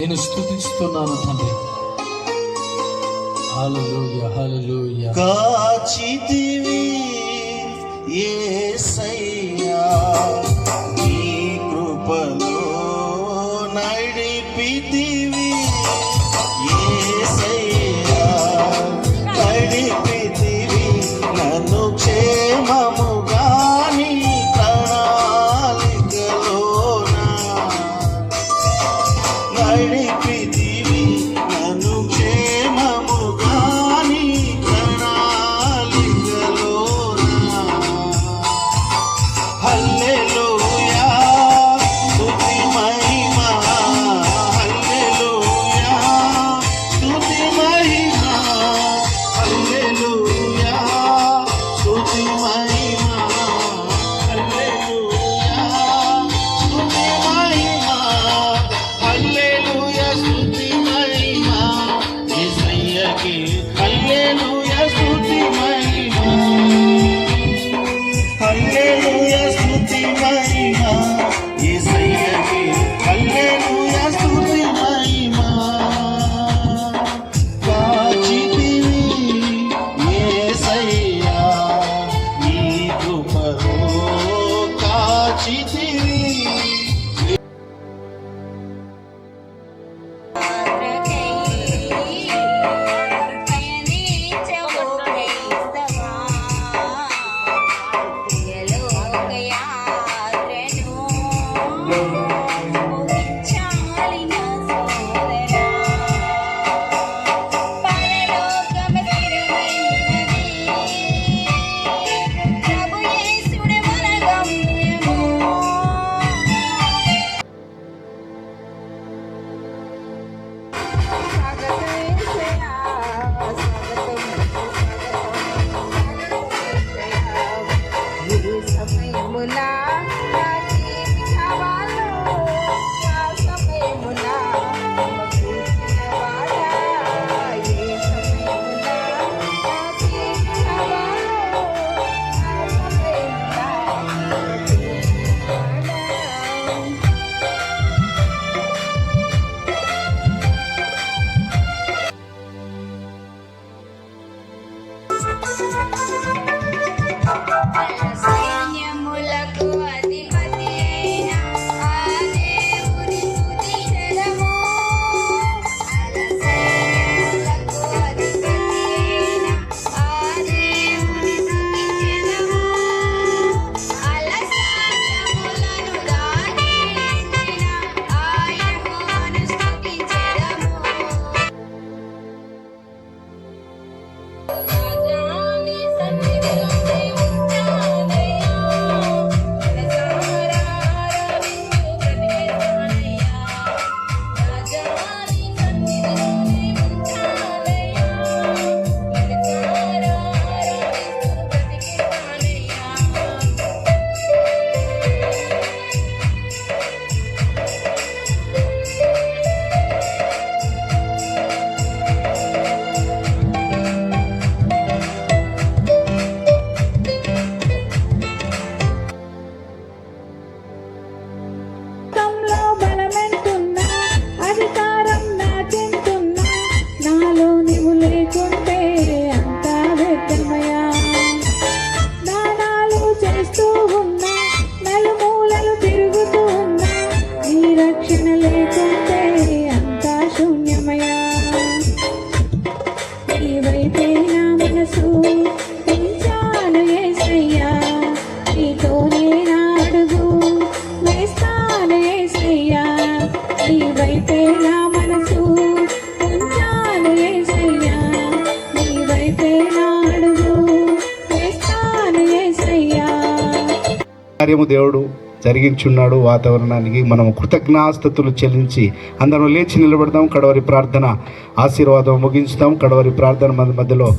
నేను స్థుతిస్తున్నాను తండ్రి. హాలలోయ హాలలోయ. కాచితివి ఏ సై Hare Krishna. ভোলা లేకుంటే అంతా శూన్యమయా? నీవైతే నా మనసు పెంచాను ఏసయ్యా నీతోనే నా అడుగు వేస్తాను ఏసయ్యా నీవైతే నా మనసు? పెంచాను ఏసయ్యా నీవైతే దేవుడు జరిగించున్నాడు వాతావరణానికి. మనం కృతజ్ఞాస్తతులు చెల్లించి అందరం లేచి నిలబడదాం. కడవరి ప్రార్థన ఆశీర్వాదం ముగించుదాం. కడవరి ప్రార్థన మధ్యలో